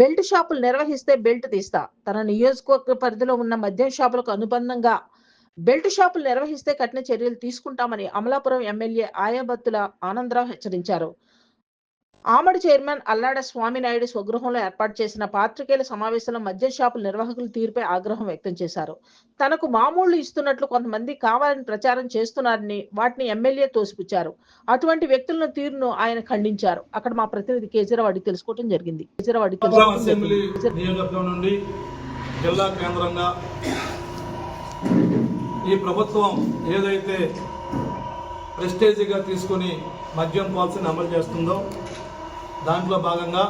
Belt షాపులు నిర్వహిస్తే belt తీస్తా. తన నియోజకవర్గ పరిధిలో ఉన్న మద్యం షాపులకు అనుబంధంగా బెల్ట్ షాపులు నిర్వహిస్తే కఠిన చర్యలు తీసుకుంటామని అమలాపురం ఎమ్మెల్యే ఆయాబత్తుల ఆనందరావు హెచ్చరించారు. ఆమడి చైర్మన్ అల్లాడ స్వామినాయుడు స్వగృహంలో ఏర్పాటు చేసిన పాత్రికేయుల సమావేశంలో మద్యం షాపుల నిర్వాహకుల తీరుపై ఆగ్రహం వ్యక్తం చేశారు. తనకు మామూళ్ళు ఇస్తున్నట్లు కొంతమంది కావాలని ప్రచారం చేస్తున్నారని వాటిని ఎమ్మెల్యే తోసిపుచ్చారు. అటువంటి వ్యక్తులను తీరును ఆయన ఖండించారు. అక్కడ మా ప్రతినిధి కేజీరావు అడిగి తెలుసుకోవడం జరిగింది. నుండి జిల్లా కేంద్రంగా ఈ ప్రభుత్వం ఏదైతే ప్రెస్టేజీగా తీసుకుని మద్యం పాలసీని అమలు చేస్తుందో దాంట్లో భాగంగా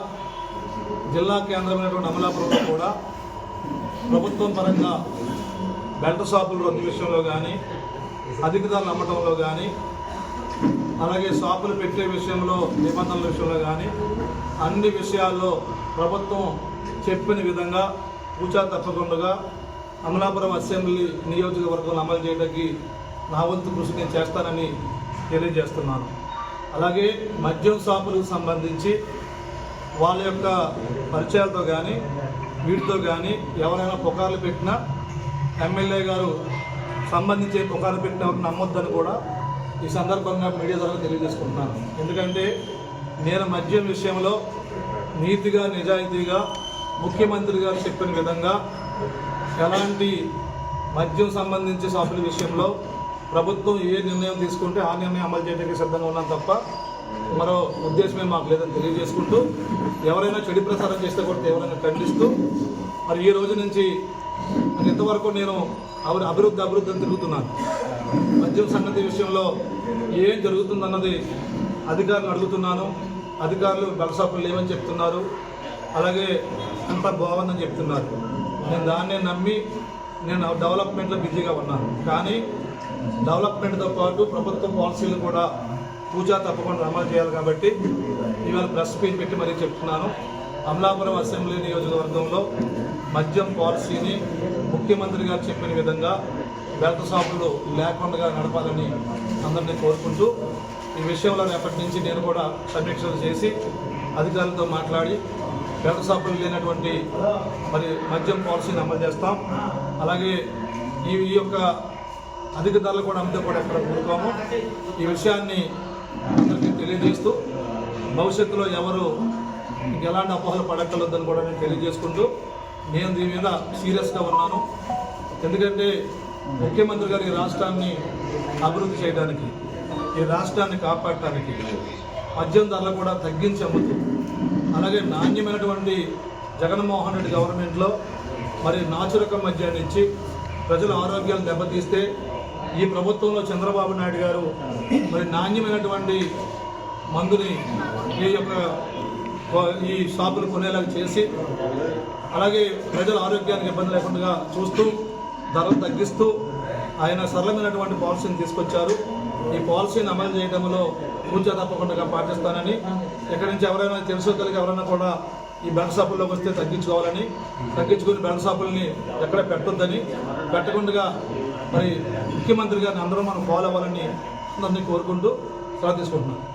జిల్లా కేంద్రమైనటువంటి అమలాపురంలో కూడా ప్రభుత్వం పరంగా బెల్ట్ షాపుల రద్దు విషయంలో కానీ అధిక ధరలు అమ్మటంలో కానీ అలాగే షాపులు పెట్టే విషయంలో నిబంధనల విషయంలో కానీ అన్ని విషయాల్లో ప్రభుత్వం చెప్పిన విధంగా పూచా తప్పకుండా అమలాపురం అసెంబ్లీ నియోజకవర్గంలో అమలు చేయడానికి నా వంతు కృషి నేను చేస్తానని తెలియజేస్తున్నాను. అలాగే మద్యం షాపులకు సంబంధించి వాళ్ళ యొక్క పరిచయాలతో కానీ వీటితో కానీ ఎవరైనా పుకార్లు పెట్టినా ఎమ్మెల్యే గారు సంబంధించి పుకార్లు పెట్టిన నమ్మొద్దని కూడా ఈ సందర్భంగా మీడియా ద్వారా తెలియజేసుకుంటున్నాను. ఎందుకంటే నేను మద్యం విషయంలో నీతిగా నిజాయితీగా ముఖ్యమంత్రి గారు చెప్పిన విధంగా ఎలాంటి మద్యం సంబంధించి షాపుల విషయంలో ప్రభుత్వం ఏ నిర్ణయం తీసుకుంటే ఆ నిర్ణయం అమలు చేయడానికి సిద్ధంగా ఉన్నాం తప్ప మరో ఉద్దేశమే మాకు లేదని తెలియజేసుకుంటూ ఎవరైనా చెడు ప్రసారం చేస్తే కూడా ఎవరైనా ఖండిస్తూ మరి ఈ రోజు నుంచి మరి ఇంతవరకు నేను అవి అభివృద్ధి అభివృద్ధి అని తిరుగుతున్నాను. మద్యం సంగతి విషయంలో ఏం జరుగుతుందన్నది అధికారులు అడుగుతున్నాను. అధికారులు బలసాపులు లేవని చెప్తున్నారు. అలాగే అంతా బాగుందని చెప్తున్నారు. నేను దాన్నే నమ్మి నేను డెవలప్మెంట్లో బిజీగా ఉన్నాను. కానీ డెవలప్మెంట్తో పాటు ప్రభుత్వ పాలసీలు కూడా పూజా తప్పకుండా అమలు చేయాలి కాబట్టి ఇవాళ ప్రెస్ మీట్ పెట్టి మరీ చెప్తున్నాను. అమలాపురం అసెంబ్లీ నియోజకవర్గంలో మద్యం పాలసీని ముఖ్యమంత్రి గారు చెప్పిన విధంగా బెల్ట్ షాపులు లేకుండా నడపాలని అందరినీ కోరుకుంటూ ఈ విషయంలో రేపటి నుంచి నేను కూడా సమీక్షలు చేసి అధికారులతో మాట్లాడి పేద షాపులు లేనటువంటి మరి మద్యం పాలసీని అమలు చేస్తాం. అలాగే ఈ ఈ యొక్క అధిక ధరలు కూడా అమ్మితే కూడా ఎక్కడ కోరుకోము ఈ విషయాన్ని అందరికీ తెలియజేస్తూ భవిష్యత్తులో ఎవరు ఎలాంటి అపోహలు పడక్కలొద్దని కూడా నేను తెలియజేసుకుంటూ నేను దీని మీద సీరియస్గా ఉన్నాను. ఎందుకంటే ముఖ్యమంత్రి గారి రాష్ట్రాన్ని అభివృద్ధి చేయడానికి ఈ రాష్ట్రాన్ని కాపాడటానికి మద్యం ధరలు కూడా తగ్గించి అమ్ముతూ అలాగే నాణ్యమైనటువంటి జగన్మోహన్ రెడ్డి గవర్నమెంట్లో మరి నాచురకం మద్యాన్ని ఇచ్చి ప్రజల ఆరోగ్యాలు దెబ్బతీస్తే ఈ ప్రభుత్వంలో చంద్రబాబు నాయుడు గారు మరి నాణ్యమైనటువంటి మందుని ఈ యొక్క ఈ షాపులు కొనేలాగా చేసి అలాగే ప్రజల ఆరోగ్యానికి ఇబ్బంది లేకుండా చూస్తూ ధరలు తగ్గిస్తూ ఆయన సరళమైనటువంటి పాలసీని తీసుకొచ్చారు. ఈ పాలసీని అమలు చేయడంలో కూర్చో తప్పకుండా పాటిస్తానని. ఎక్కడి నుంచి ఎవరైనా తెలుసో కలిగి ఎవరైనా కూడా ఈ బెల్ట్ షాపుల్లోకి వస్తే తగ్గించుకోవాలని తగ్గించుకుని బెల్ట్ షాపుల్ని ఎక్కడ పెట్టొద్దని. పెట్టకుండా మరి ముఖ్యమంత్రి గారిని అందరూ మనం ఫాలో అవ్వాలని అందరినీ కోరుకుంటూ సలహా తీసుకుంటున్నాను